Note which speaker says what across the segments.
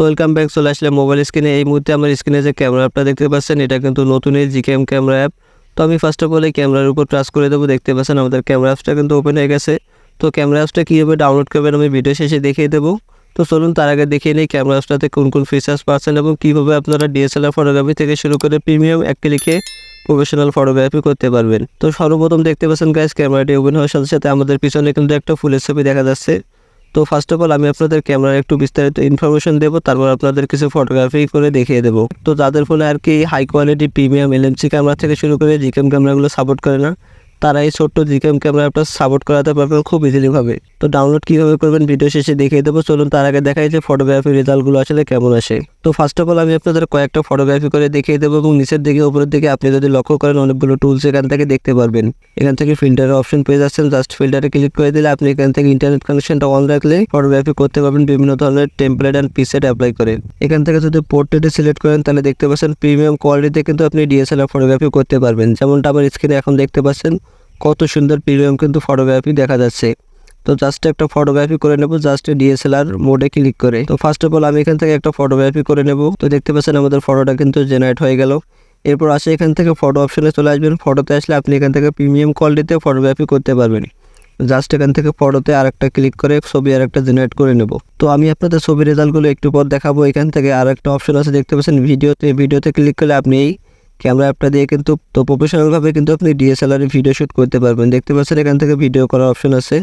Speaker 1: তো welcome back চলে আসলে মোবাইল স্ক্রিনে এই মুহূর্তে আমার স্ক্রিনে যে ক্যামেরা অ্যাপটা দেখতে পাচ্ছেন, এটা কিন্তু নতুন এই জিকেএম ক্যামেরা অ্যাপ তো আমি ফার্স্ট অফ অল এই ক্যামেরার উপর টাচ করে দেবো, দেখতে পাচ্ছেন আমাদের ক্যামেরা অ্যাপসটা কিন্তু ওপেন হয়ে গেছে। তো ক্যামেরা অ্যাপসটা কীভাবে ডাউনলোড করবেন আমি ভিডিও শেষে দেখিয়ে দেবো। তো চলুন তার আগে দেখিয়ে নিই ক্যামেরা অ্যাপসটাতে কোন কোন ফিচার্স পাচ্ছেন এবং কীভাবে আপনারা ডিএসএলআর ফটোগ্রাফি থেকে শুরু করে প্রিমিয়াম এক ক্লিকে প্রফেশনাল ফটোগ্রাফি করতে পারবেন। তো সর্বপ্রথম দেখতে পাচ্ছেন গাইস ক্যামেরাটি ওপেন হওয়ার সাথে সাথে আমাদের পিছনে কিন্তু একটা ফুলের ছবি দেখা যাচ্ছে। তো ফার্স্ট অফ অল আমি আপনাদের ক্যামেরার একটু বিস্তারিত ইনফরমেশন দেবো, তারপর আপনাদের কিছু ফটোগ্রাফি করে দেখিয়ে দেবো। তো তাদের ফোনে আর কি high quality premium LMC camera থেকে শুরু করে জিকেম ক্যামেরাগুলো সাপোর্ট করে না তারা এই ছোট্ট জিকেম ক্যামেরাটা সাপোর্ট করাতে পারবেন খুব ইজিলি ভাবে। তো ডাউনলোড কীভাবে করবেন ভিডিও শেষে দেখিয়ে দেবো, চলুন তার আগে দেখাই যে ফটোগ্রাফি রেজাল্টগুলো আসলে কেমন আসে। তো ফার্স্ট অফ অল আমি আপনাদের কয়েকটা ফটোগ্রাফি করে দেখিয়ে দেবো এবং নিচের দিকে, উপরের দিকে আপনি যদি লক্ষ্য করেন অনেকগুলো টুলস এখান থেকে দেখতে পারবেন। এখান থেকে ফিল্টারের অপশন পেয়ে যাচ্ছেন জাস্ট ফিল্টারে ক্লিক করে দিলে আপনি এখান থেকে ইন্টারনেট কানেকশনটা অন রাখলে ফটোগ্রাফি করতে পারবেন বিভিন্ন ধরনের টেমপ্লেট অ্যান্ড পিসেট অ্যাপ্লাই করে। এখান থেকে যদি পোর্ট্রেটে সিলেক্ট করেন, তাহলে দেখতে পাচ্ছেন প্রিমিয়াম কোয়ালিটিতে কিন্তু আপনি ডিএসএলআর ফটোগ্রাফি করতে পারবেন। যেমনটা আমার স্ক্রিনে এখন দেখতে পাচ্ছেন কত সুন্দর প্রিমিয়াম কিন্তু ফটোগ্রাফি দেখা যাচ্ছে। তো জাস্ট একটা ফটোগ্রাফি করে নেব জাস্ট ডিএসএলআর মোডে ক্লিক করে। তো ফার্স্ট অফ অল আমি এখান থেকে একটা ফটোগ্রাফি করে নেব। তো দেখতে পাচ্ছেন আমাদের ফটোটা কিন্তু জেনারেট হয়ে গেল। এরপর আসে এখান থেকে ফটো অপশনে চলে আসবেন। ফটোতে আসলে আপনি এখান থেকে প্রিমিয়াম কোয়ালিটিতে ফটোগ্রাফি করতে পারবেন। জাস্ট এখান থেকে ফটোতে আরেকটা ক্লিক করে ছবি আর একটা জেনারেট করে নেব। তো আমি আপনাদের ছবি রেজাল্টগুলো একটু পর দেখাবো। এখান থেকে আরেকটা অপশন আছে, দেখতে পাচ্ছেন ভিডিওতে ভিডিওতে ক্লিক করলে আপনি এই ক্যামেরা অ্যাপটা দিয়ে কিন্তু, তো প্রফেশনালভাবে কিন্তু আপনি ডিএসএলআর ভিডিও শ্যুট করতে পারবেন। দেখতে পাচ্ছেন এখান থেকে ভিডিও করার অপশন আছে।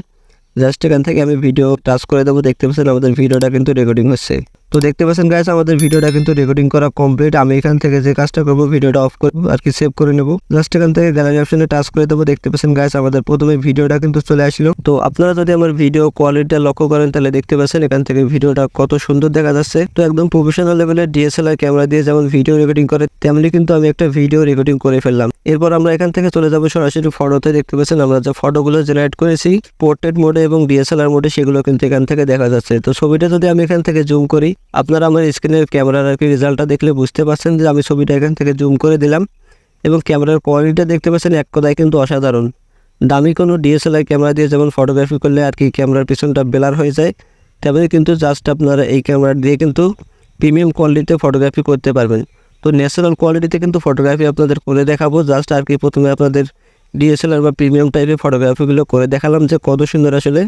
Speaker 1: জাস্ট এখান থেকে আমি ভিডিও টাচ করে দেবো। দেখতে পাচ্ছেন আমাদের ভিডিওটা কিন্তু রেকর্ডিং হচ্ছে। তো দেখতে পাচ্ছেন গাইস আমাদের ভিডিওটা কিন্তু রেকর্ডিং করা কমপ্লিট আমি এখান থেকে যে কাজটা করব, ভিডিওটা অফ করব, আর কি সেভ করে নেব। জাস্ট এখান থেকে গ্যালারি অপশনে টাচ করে দেবো। দেখতে পাচ্ছেন গাইস আমাদের প্রথমে ভিডিওটা কিন্তু চলে আসলো। তো আপনারা যদি আমার ভিডিও কোয়ালিটিটা লক্ষ্য করেন, তাহলে দেখতে পাচ্ছেন এখান থেকে ভিডিওটা কত সুন্দর দেখা যাচ্ছে। তো একদম প্রফেশনাল লেভেলের ডিএসএলআর ক্যামেরা দিয়ে যেমন ভিডিও রেকর্ডিং করে, তেমনি কিন্তু আমি একটা ভিডিও রেকর্ডিং করে ফেললাম। এরপর আমরা এখান থেকে চলে যাব সরাসরি ফটোতে দেখতে পাচ্ছেন আমরা যে ফটোগুলো জেনারেট করেছি পোর্ট্রেট মোডে এবং ডিএসএলআর মোডে সেগুলো কিন্তু এখান থেকে দেখা যাচ্ছে। তো ছবিটা যদি আমি এখান থেকে জুম করি আপনারা আমার স্ক্রিনের ক্যামেরার আর কি রেজাল্টটা দেখলে বুঝতে পারছেন যে আমি ছবিটা এখান থেকে জুম করে দিলাম এবং ক্যামেরার কোয়ালিটিটা দেখতে পাচ্ছেন এক কথায় কিন্তু অসাধারণ। দামি কোনো ডিএসএলআর ক্যামেরা দিয়ে যেমন ফটোগ্রাফি করলে আর কি ক্যামেরার পিছনটা বেলার হয়ে যায়, তেমনি কিন্তু জাস্ট আপনারা এই ক্যামেরা দিয়ে কিন্তু প্রিমিয়াম কোয়ালিটিতে ফটোগ্রাফি করতে পারবেন। তো ন্যাচারাল কোয়ালিটিতে কিন্তু ফটোগ্রাফি আপনাদের করে দেখাবো। জাস্ট আর কি প্রথমে আপনাদের ডিএসএলআর বা প্রিমিয়াম টাইপের ফটোগ্রাফিগুলো করে দেখালাম যে কত সুন্দর আসলে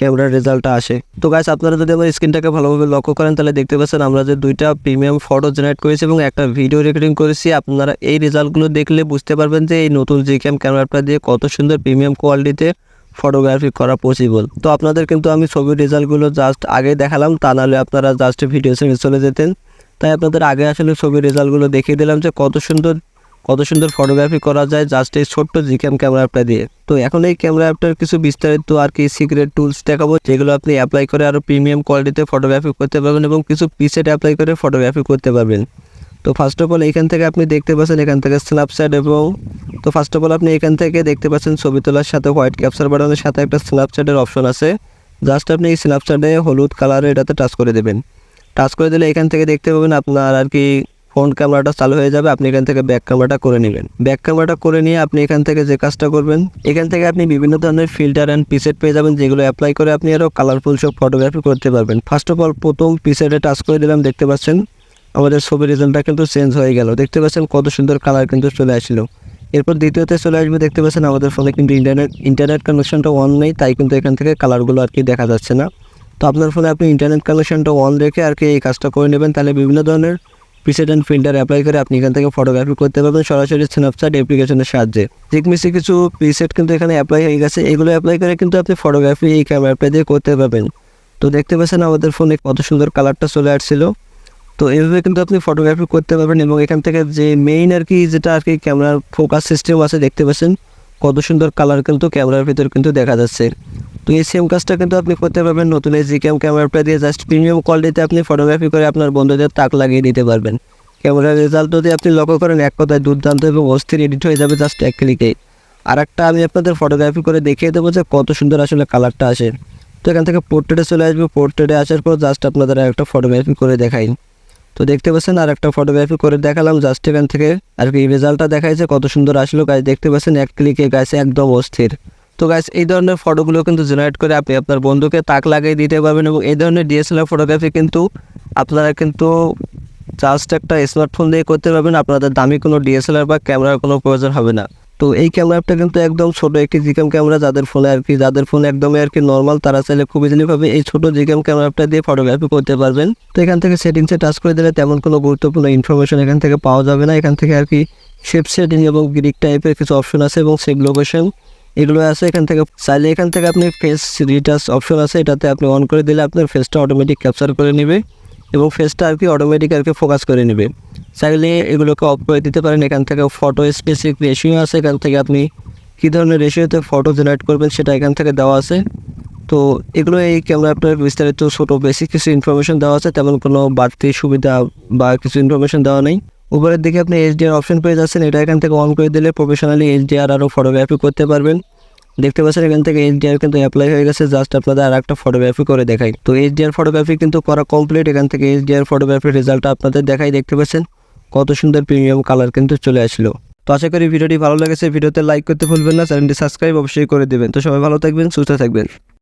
Speaker 1: ক্যামেরার রেজাল্টটা আসে। তো গাছ আপনারা যদি আমার স্ক্রিনটাকে ভালোভাবে লক্ষ্য করেন, তাহলে দেখতে পাচ্ছেন আমরা যে দুইটা প্রিমিয়াম ফটো জেনারেট করেছি এবং একটা ভিডিও রেকর্ডিং করেছি। আপনারা এই রেজাল্টগুলো দেখলে বুঝতে পারবেন যে এই নতুন জি ক্যাম ক্যামেরাটা দিয়ে কত সুন্দর প্রিমিয়াম কোয়ালিটিতে ফটোগ্রাফি করা পসিবল তো আপনাদের কিন্তু আমি ছবির রেজাল্টগুলো জাস্ট আগে দেখালাম, তা নাহলে আপনারা জাস্ট ভিডিও ছেড়ে চলে যেতেন। তাই আপনাদের আগে আসলে ছবির রেজাল্টগুলো দেখিয়ে দিলাম যে কত সুন্দর কত সুন্দর ফটোগ্রাফি করা যায় জাস্ট এই ছোট্ট জিক্যাম ক্যামেরা অ্যাপটা দিয়ে। তো এখন এই ক্যামেরা অ্যাপটার কিছু বিস্তারিত আর কি সিক্রেট টুলস দেখাবো, যেগুলো আপনি অ্যাপ্লাই করে আরও প্রিমিয়াম কোয়ালিটিতে ফটোগ্রাফি করতে পারবেন এবং কিছু পিসেট অ্যাপ্লাই করে ফটোগ্রাফি করতে পারবেন। তো ফার্স্ট অফ অল এখান থেকে আপনি দেখতে পাচ্ছেন এখান থেকে স্ন্যাপচ্যাট এবং, তো ফার্স্ট অফ অল আপনি এখান থেকে দেখতে পাচ্ছেন ছবি তোলার সাথে হোয়াইট ক্যাপচার বাটনের সাথে একটা স্ন্যাপচ্যাটের অপশন আছে। জাস্ট আপনি এই স্ন্যাপচ্যাটে হলুদ কালারে এটাতে টাচ করে দেবেন। টাচ করে দিলে এখান থেকে দেখতে পাবেন আপনার আর কি ফ্রন্ট ক্যামেরাটা চালু হয়ে যাবে, আপনি এখান থেকে ব্যাক ক্যামেরাটা করে নেবেন। ব্যাক ক্যামেরাটা করে নিয়ে আপনি এখান থেকে যে কাজটা করবেন, এখান থেকে আপনি বিভিন্ন ধরনের ফিল্টার অ্যান্ড পিসেট পেয়ে যাবেন, যেগুলো অ্যাপ্লাই করে আপনি আরও কালারফুল সব ফটোগ্রাফি করতে পারবেন। ফার্স্ট অফ অল প্রথম পিসেটে টাচ করে দিলাম, দেখতে পাচ্ছেন? আমাদের ছবির রেজাল্টটা কিন্তু চেঞ্জ হয়ে গেল। দেখতে পাচ্ছেন কত সুন্দর কালার কিন্তু চলে আসলো। এরপর দ্বিতীয়তে চলে আসবে, দেখতে পাচ্ছেন আমাদের ফোনে কিন্তু ইন্টারনেট ইন্টারনেট কানেকশনটা অন নেই, তাই কিন্তু এখান থেকে কালারগুলো আর কি দেখা যাচ্ছে না। তো আপনার ফোনে আপনি ইন্টারনেট কানেকশনটা অন রেখে আর কি এই কাজটা করে নেবেন, তাহলে বিভিন্ন ধরনের প্রিসেট অ্যান্ড ফিল্টার অ্যাপ্লাই করে আপনি এখান থেকে ফটোগ্রাফি করতে পারবেন, সরাসরি স্ন্যাপচ্যাট অ্যাপ্লিকেশনের সাহায্যে। জিকমিসি কিছু প্রিসেট কিন্তু এখানে অ্যাপ্লাই হয়ে গেছে। এগুলো অ্যাপ্লাই করে কিন্তু আপনি ফটোগ্রাফি এই ক্যামেরাটা দিয়ে করতে পারবেন। তো দেখতে পাচ্ছেন আমাদের ফোনে কত সুন্দর কালারটা চলে আসছিল। তো এইভাবে কিন্তু আপনি ফটোগ্রাফি করতে পারবেন এবং এখান থেকে যে মেইন আর কি যেটা আর কি ক্যামেরার ফোকাস সিস্টেম আছে, দেখতে পাচ্ছেন কত সুন্দর কালার কিন্তু ক্যামেরার ভিতর কিন্তু দেখা যাচ্ছে। তো এই সেম কাজটা কিন্তু আপনি করতে পারবেন। নতুন এই জিক্যাম ক্যামেরাটা দিয়ে জাস্ট প্রিমিয়াম কোয়ালিটিতে আপনি ফটোগ্রাফি করে আপনার বন্ধুদের তাক লাগিয়ে দিতে পারবেন। ক্যামেরার রেজাল্ট যদি আপনি লক্ষ্য করেন, এক কথায় দুর্দান্ত এবং অস্থির এডিট হয়ে যাবে জাস্ট এক ক্লিকে আর একটা আমি আপনাদের ফটোগ্রাফি করে দেখিয়ে দেবো যে কত সুন্দর আসলে কালারটা আসে। তো এখান থেকে পোর্ট্রেটে চলে আসবে। পোর্ট্রেটে আসার পর জাস্ট আপনাদের একটা ফটোগ্রাফি করে দেখাই। তো দেখতে পাচ্ছেন আর একটা ফটোগ্রাফি করে দেখালাম। জাস্ট এখান থেকে আর কি রেজাল্টটা দেখাইছে কত সুন্দর আসলো। গাছ দেখতে পাচ্ছেন এক ক্লিকে গাছ একদম অস্থির। তো গাছ এই ধরনের ফটোগুলো কিন্তু জেনারেট করে আপনি আপনার বন্ধুকে তাক লাগিয়ে দিতে পারবেন এবং এই ধরনের ডিএসএলআর ফটোগ্রাফি কিন্তু আপনারা কিন্তু জাস্ট একটা স্মার্টফোন দিয়ে করতে পারবেন। আপনাদের দামি কোনো ডিএসএলআর বা ক্যামেরার কোনো প্রয়োজন হবে না। তো এই ক্যামেরাটা কিন্তু একদম ছোট একটি জিকাম ক্যামেরা যাদের ফোনে আর কি, যাদের ফোন একদমই আর কি নর্মাল তারা চাইলে খুব ইজিলি ভাবে এই ছোট জিকাম ক্যামেরাটা দিয়ে ফটোগ্রাফি করতে পারবেন। তো এখান থেকে সেটিংসে টাচ করে দিলে তেমন কোনো গুরুত্বপূর্ণ ইনফরমেশন এখান থেকে পাওয়া যাবে না। এখান থেকে আর কি শেপ সেটিং এবং গ্রিক টাইপের কিছু অপশন আছে এবং সেভ লোকেশন এগুলো আছে, এখান থেকে চাইলে এখান থেকে আপনি ফেস রিটাচ অপশন আছে, এটাতে আপনি অন করে দিলে আপনার ফেসটা অটোমেটিক ক্যাপচার করে নেবে এবং ফেসটা আর কি অটোমেটিক আর কি ফোকাস করে নেবে। চাইলে এগুলোকে অফ করে দিতে পারেন, এখান থেকে ফটো স্পেসিফিক রেশিও আছে, এখান থেকে আপনি কী ধরনের রেশিওতে ফটো জেনারেট করবেন সেটা এখান থেকে দেওয়া আছে। তো এগুলো এই ক্যামেরা আপনার বিস্তারিত ছোটো বেসিক কিছু ইনফরমেশন দেওয়া আছে, তেমন কোনো বাড়তি সুবিধা বা কিছু ইনফরমেশন দেওয়া নেই। উপরের দিকে আপনি এইচডিআর অপশন পেয়ে যাচ্ছেন। এটা এখান থেকে অন করে দিলে প্রফেশনালি এইচ এইচডিআর আরও ফটোগ্রাফি করতে পারবেন। দেখতে পাচ্ছেন এখান থেকে এইচডিআর কিন্তু অ্যাপ্লাই হয়ে গেছে। জাস্ট আপনাদের আর একটা ফটোগ্রাফি করে দেখাই। তো এইচডিআর ফটোগ্রাফি কিন্তু করা কমপ্লিট এখান থেকে এইচডিআর ফটোগ্রাফির রেজাল্টটা আপনাদের দেখাই। দেখতে পাচ্ছেন কত সুন্দর প্রিমিয়াম কালার কিন্তু চলে আসলো। তো আশা করি ভিডিওটি ভালো লেগেছে। ভিডিওতে লাইক করতে ভুলবেন না। চ্যানেলটি সাবস্ক্রাইব অবশ্যই করে দেবেন। তো সবাই ভালো থাকবেন, সুস্থ থাকবেন।